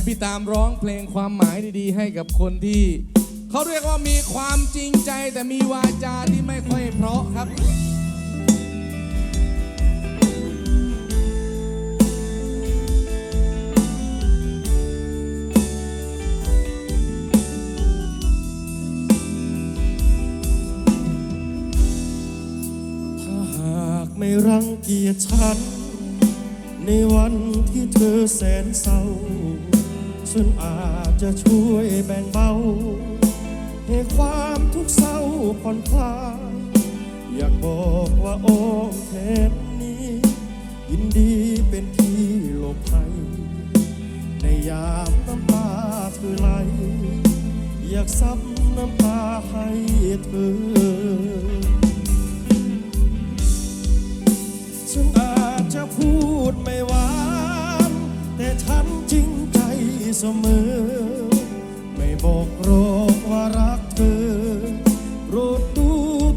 ให้พี่ตามร้องเพลงความหมายดีๆ ให้กับคนที่ เขาเรียกว่ามีความจริงใจแต่มีวาจาที่ไม่ค่อยเพราะครับไม่รังเกียจฉัน ในวันที่เธอแสนเศร้า ฉันอาจจะช่วยแบ่งเบา ให้ความทุกเศร้าผ่อนคลาย อยากบอกว่าโอ้เทปนี้ ยินดีเป็นที่หลบภัย ในยามน้ำตาเธอไหล อยากซับน้ำตาให้เธอ เสมอ ไม่บอกโรคว่ารักเธอโปรดดู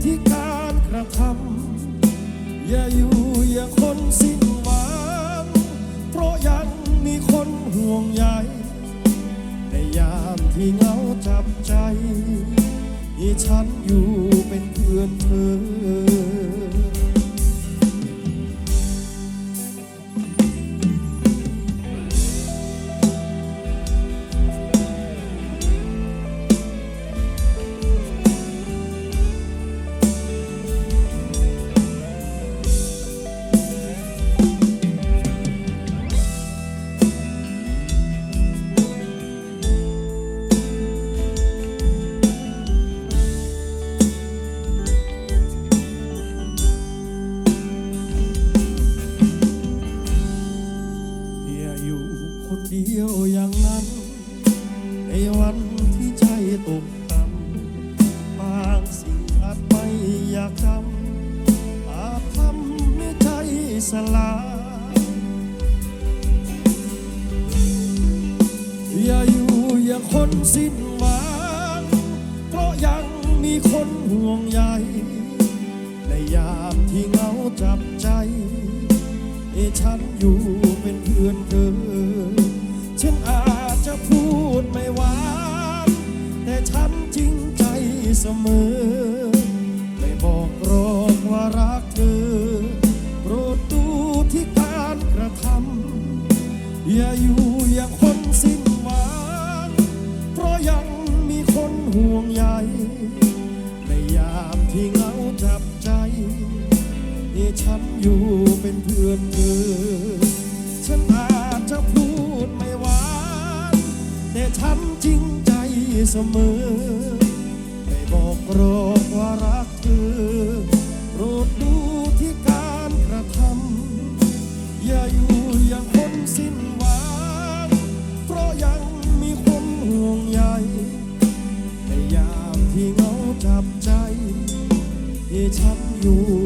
ที่การกระทำอย่าอยู่อย่าคนสิ้นหวังเพราะยังมีคนห่วงใยในยามที่เงาจับใจ มีฉันอยู่ ฉั Senhor.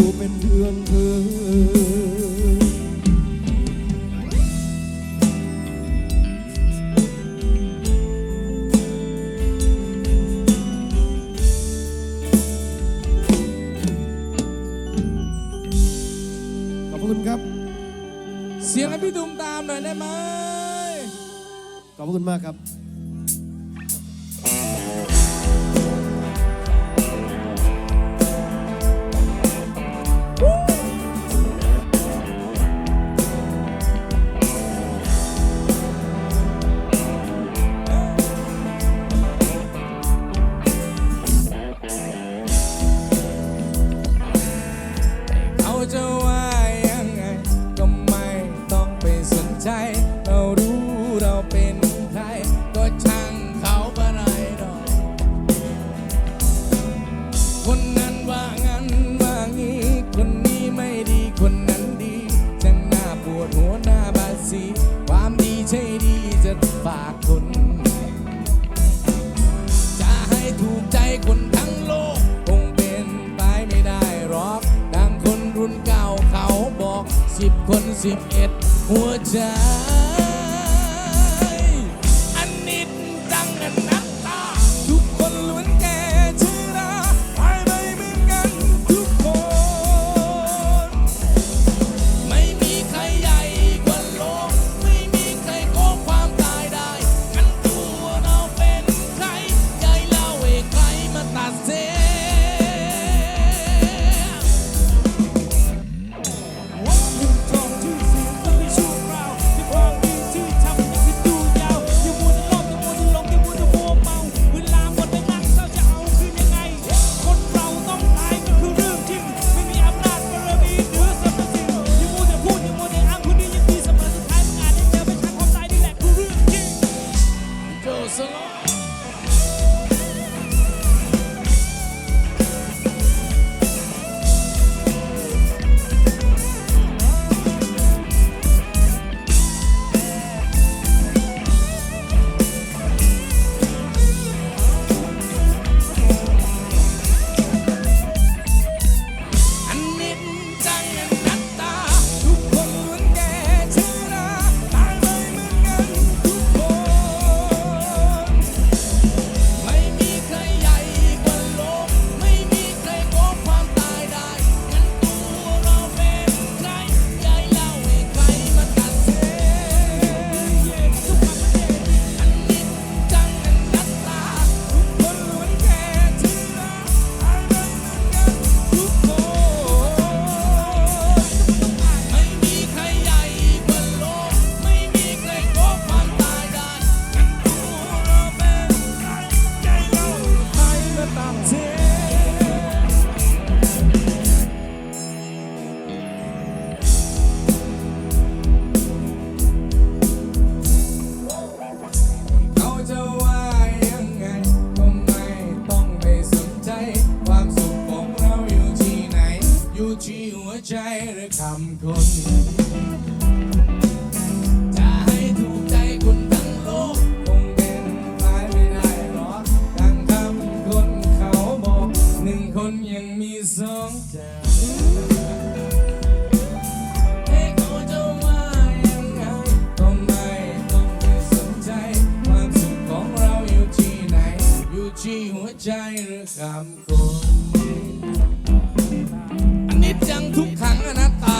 อันนี้จังทุกขังอนัตตา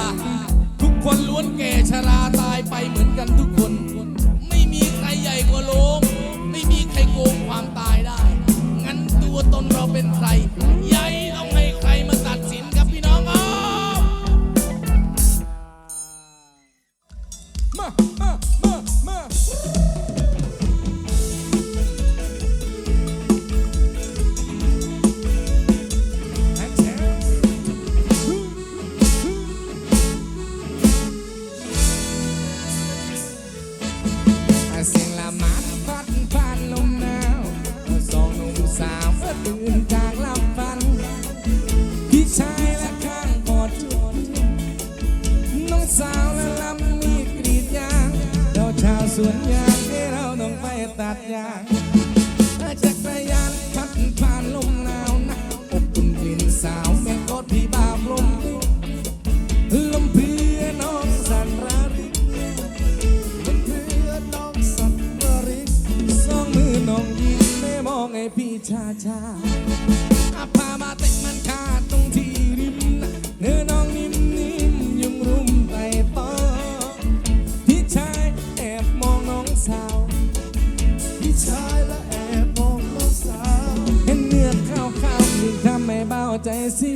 ทุกคนล้วนแก่ชราตายไปเหมือนกันทุกคน ไม่มีใครใหญ่กว่าลก ไม่มีใครโกงความตายได้ งั้นตัวตนเราเป็นใคร สวนยางที่เราต้องไปตัดยางจักรยานขับผ่านลมหนาวหนาวอบอุ่นกลิ่นสาวแม่กอดพี่บาบลมลมเพื่อน้องสันราริกลมเพื่อน้องสันว์ราริกสองมือน้องยิ้มแม่มองไอ้พี่ชาชา जैसी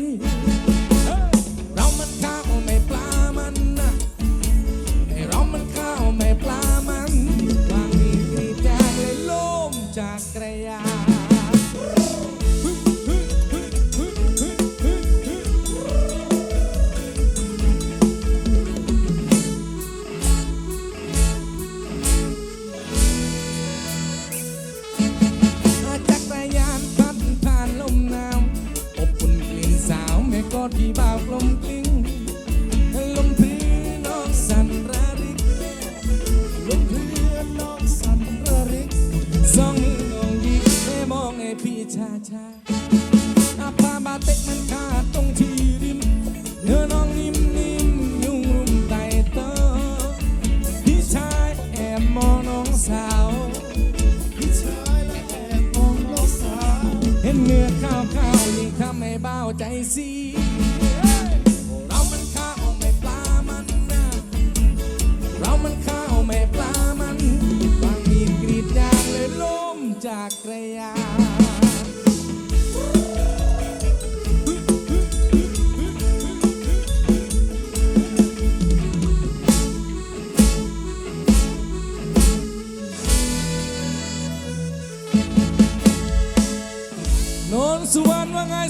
เ็นเนื้อข้าวข้าวยิ่ทำให้เบาใจสี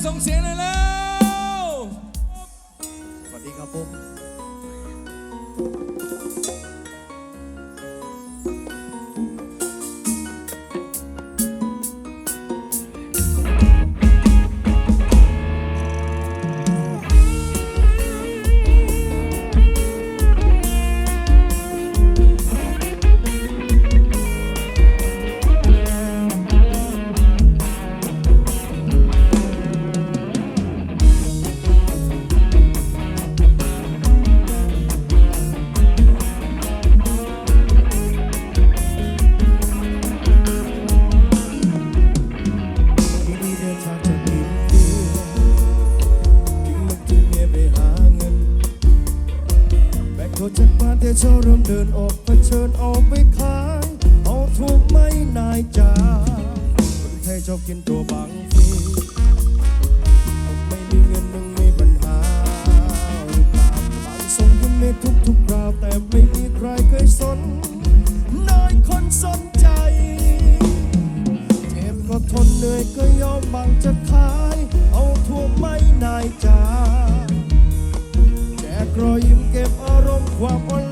ส่งเสียงเลย กก็ยอมบังจะขาย เอาทั่วไม่นายจ้าแจกรอยยิ้มเก็บอารมณ์ความอ่อน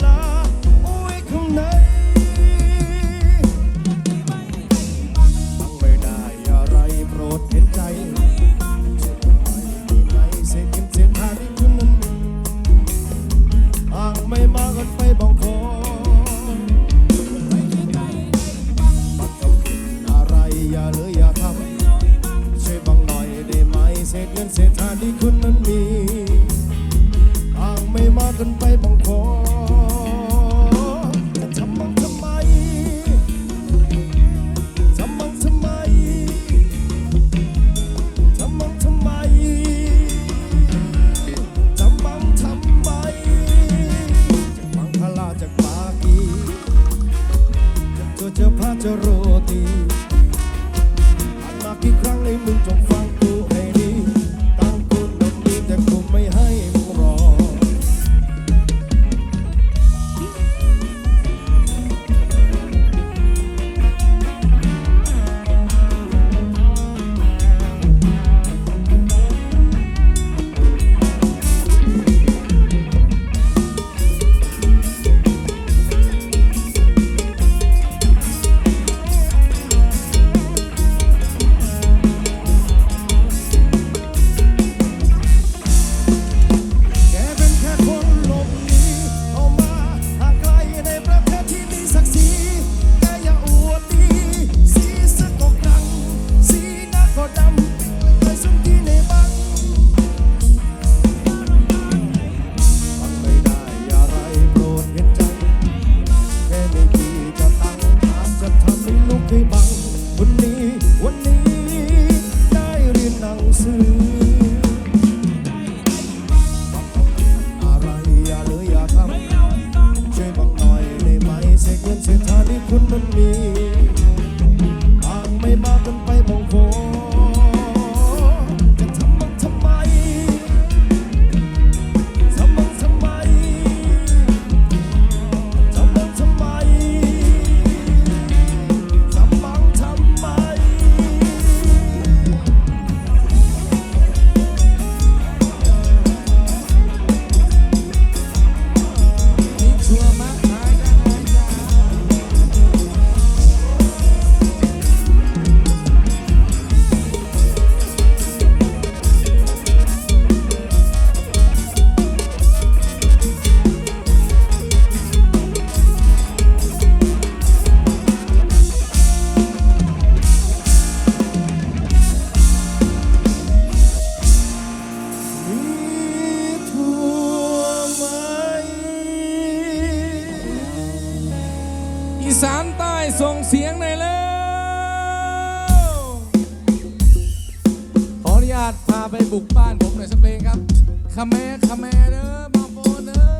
อีสานใต้ส่งเสียงหน่อยแล้ว ขออนุญาตพาไปบุกบ้านผมหน่อยสักเพลงครับขะแม่ขะแม่เด้อมาโปเด้อ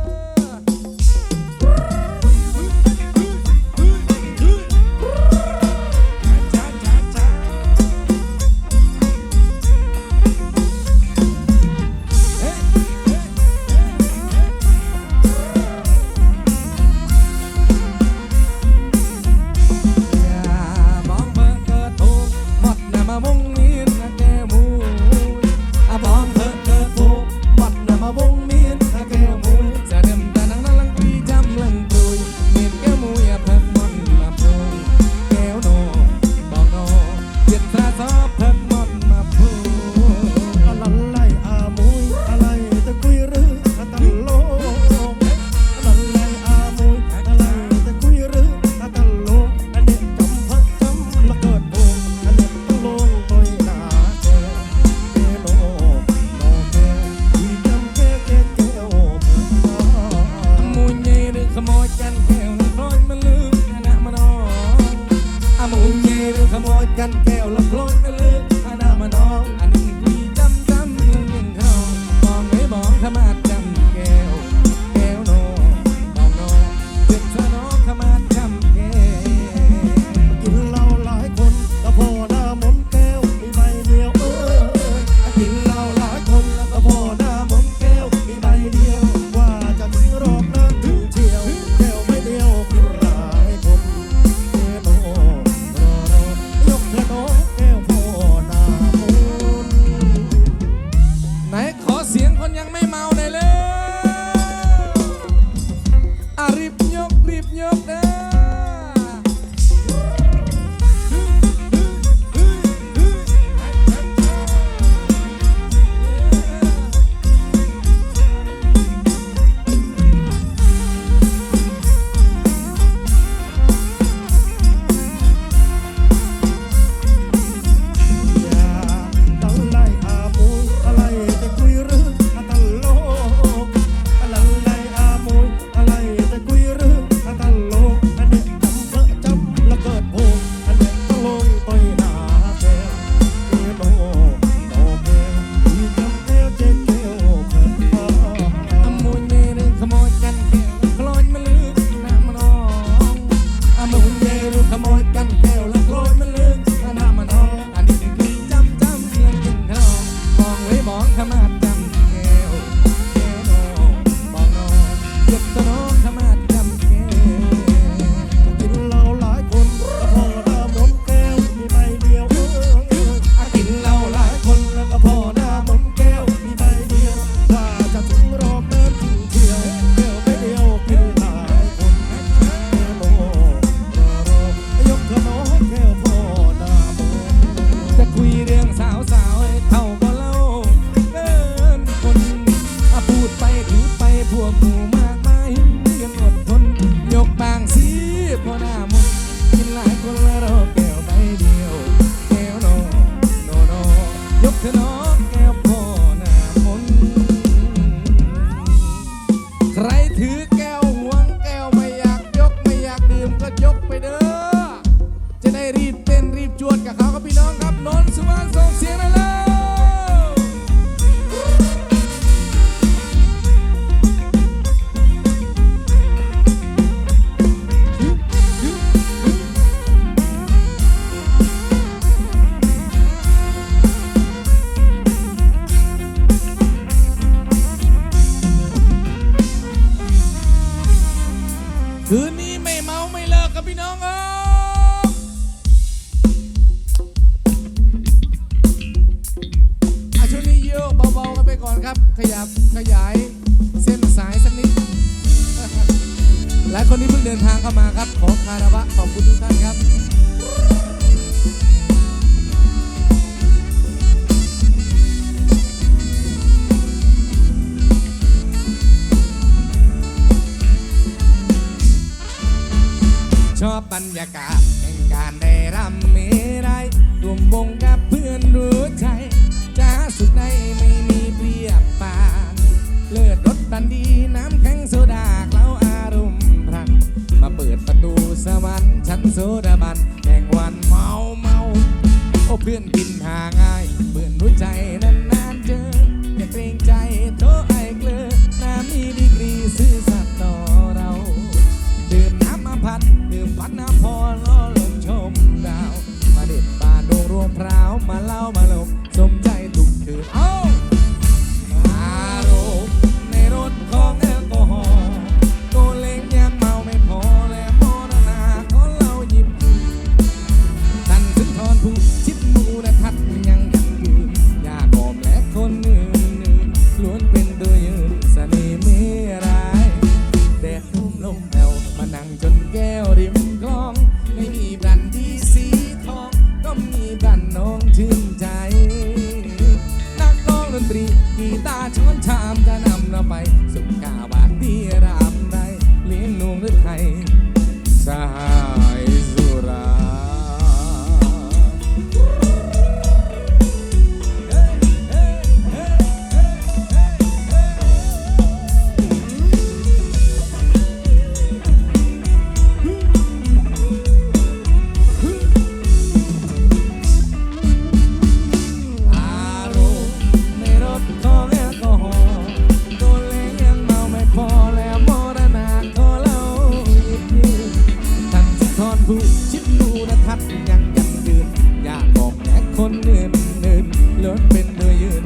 ยังยังยืนอยากบอกแค่คนอื่นอื่นล้วนเป็นเธอยืน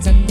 it's a